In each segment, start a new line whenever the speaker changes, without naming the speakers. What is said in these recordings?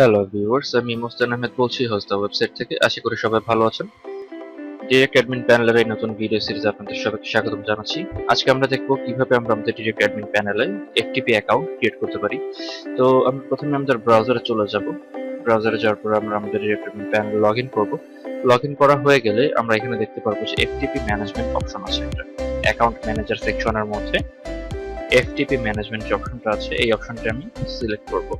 Hello viewers আমি মোস্তান আহমেদ বলছি host website থেকে। আশা করি সবাই ভালো আছেন। ডিরেক্ট অ্যাডমিন প্যানেলের এই নতুন ভিডিও সিরিজ আপনাদের সবাইকে স্বাগত জানাচ্ছি। আজকে আমরা দেখব কীভাবে আমরা আমাদের ডিরেক্ট অ্যাডমিন প্যানেলে এফটিপি অ্যাকাউন্ট ক্রিয়েট করতে পারি। তো আমি প্রথমে আমাদের ব্রাউজারে চলে যাব। ব্রাউজারে যাওয়ার পর আমরা আমাদের direct admin panel log in করব। লগ ইন করা হয়ে গেলে আমরা এখানে দেখতে পারব যে এফটিপি ম্যানেজমেন্ট অপশন আছে একটা। অ্যাকাউন্ট ম্যানেজার সেকশনের মধ্যে এফটিপি ম্যানেজমেন্ট যে অপশনটা আছে, এই অপশনটা আমি সিলেক্ট করব।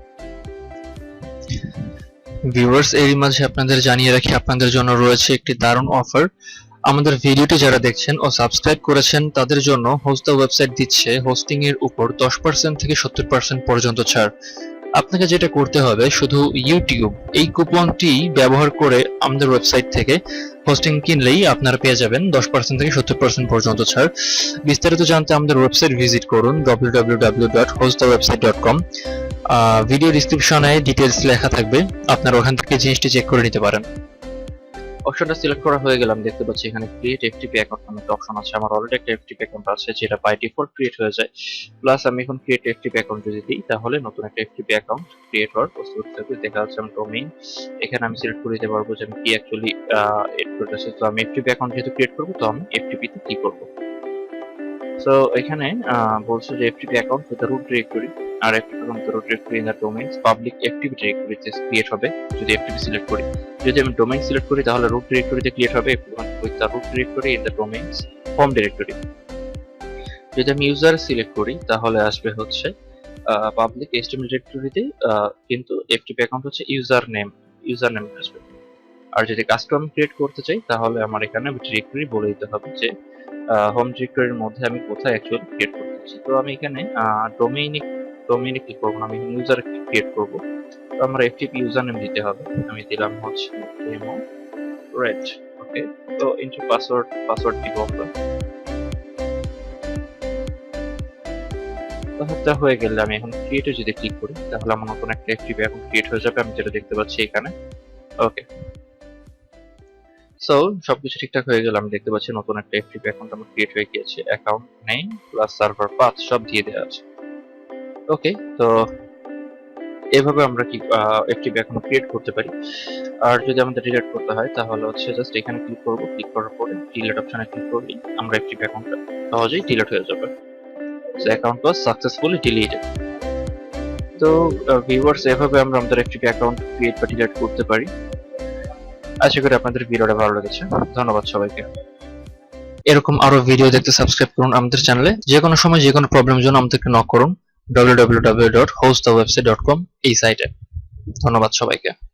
ভিউয়ার্স এরই মাঝে আপনাদের জানিয়ে রাখি, আপনাদের জন্য রয়েছে একটি দারুণ অফার আমাদের ভিডিওটি যারা দেখছেন ও সাবস্ক্রাইব করেছেন, তাদের জন্য হোস্ট ওয়েবসাইট দিচ্ছে হোস্টিং এর উপর 10% থেকে 70% পর্যন্ত ছাড়। আপনাকে যেটা করতে হবে, শুধু ইউটিউব এই কুপনটি ব্যবহার করে আমাদের ওয়েবসাইট থেকে হোস্টিং কিনলেই আপনারা পেয়ে যাবেন 10% থেকে 70% পর্যন্ত ছাড়। বিস্তারিত জানতে আমাদের ওয়েবসাইট ভিজিট করুন www.hostthewebsite.com ভিডিও ডিসক্রিপশনে ডিটেলস লেখা থাকবে। আপনারা ওখান থেকে জিনিসটি চেক করে নিতে পারেন। অপশনটা সিলেক্ট করা হয়ে গেলাম, দেখতে পাচ্ছি এখানে ক্রিয়েট এফটিপি অ্যাকাউন্ট নামে একটা অপশন আছে। আমার অলরেডি একটা এফটিপি অ্যাকাউন্ট আছে, যেটা বাই ডিফল্ট ক্রিয়েট হয়ে যায়। প্লাস আমি এখন ক্রিয়েট এফটিপি অ্যাকাউন্ট যদি দিই, তাহলে নতুন একটা এফটিপি অ্যাকাউন্ট ক্রিয়েট হওয়ার প্রস্তুত থাকবে। দেখা যাচ্ছে আমি ডোমেইন এখানে আমি সিলেক্ট করে দিতে পারব যে আমি কি অ্যাকচুয়ালি এড করতেছি তো আমি এফটিপি অ্যাকাউন্ট যেহেতু ক্রিয়েট করব, তো আমি এফটিপি তে কি করব? সো এখানে বলছে যে FTP account with root directory R FTP account root directory in the domains public FTP ডিরেক্টরিতে ক্রিয়েট হবে, যদি এফটিপি সিলেক্ট করি। যদি আমি ডোমেইন সিলেক্ট করি, তাহলে রুট ডিরেক্টরিতে ক্রিয়েট হবে with the root directory in the domains home directory যদি আমি ইউজার সিলেক্ট করি, তাহলে আসবে হচ্ছে পাবলিক এইচটিএমএল ডিরেক্টরিতে কিন্তু এফটিপি অ্যাকাউন্ট হচ্ছে ইউজার নেম ইউজার নেম আসবে। আর যদি কাস্টম ক্রিয়েট করতে চাই, তাহলে আমার এখানে ডিরেক্টরি বলে দিতে হবে যে হোম ডিরেক্টরির মধ্যে আমি কোথায় অ্যাকচুয়ালি ক্রিয়েট করতে চাই। তো আমি এখানে ডোমেইনে ডোমেইনে ক্লিক করব আমি ইউজার ক্রিয়েট করব। তো আমার এফটিপি ইউজার নেম দিতে হবে, আমি দিলাম হচ্ছে ডেমো রেড ওকে তো ইন্টার পাসওয়ার্ড পাসওয়ার্ড দিব আমরা। তাহলে হয়ে গেলে আমি এখন ক্রিয়েটে যদি ক্লিক করি, তাহলে আমার নতুন একটা এফটিপি এখন ক্রিয়েট হয়ে যাবে, আমি যেটা দেখতে পাচ্ছি এখানে ওকে সো সবকিছু ঠিকঠাক হয়ে গেল আমি দেখতে পাচ্ছি নতুন একটা এফটিপি অ্যাকাউন্ট আমার ক্রিয়েট হয়ে গিয়েছে account name plus server path সব দিয়ে দেওয়া আছে। ওকে তো এভাবে আমরা কি এফটিপি অ্যাকাউন্ট ক্রিয়েট করতে পারি? আর যদি আমাদের ডিলিট করতে হয়, তাহলে হচ্ছে জাস্ট এখানে ক্লিক করব। ক্লিক করার পরে ডিলিট অপশনে ক্লিক করলেই আমরা এফটিপি অ্যাকাউন্টটা সহজেই ডিলিট হয়ে যাবে। So account was successfully deleted তো ভিউয়ার্স এভাবে আমরা আমাদের এফটিপি অ্যাকাউন্ট ক্রিয়েট বা ডিলিট করতে পারি। আশা করি আপনাদের ভিডিওটা ভালো লেগেছে। ধন্যবাদ সবাইকে। এরকম আরও ভিডিও দেখতে সাবস্ক্রাইব করুন আমাদের চ্যানেলে যে কোনো সময় যে কোনো প্রবলেমের জন্য আমাদেরকে নক করুন। www.hostthewebsite.com এই সাইটে ধন্যবাদ সবাইকে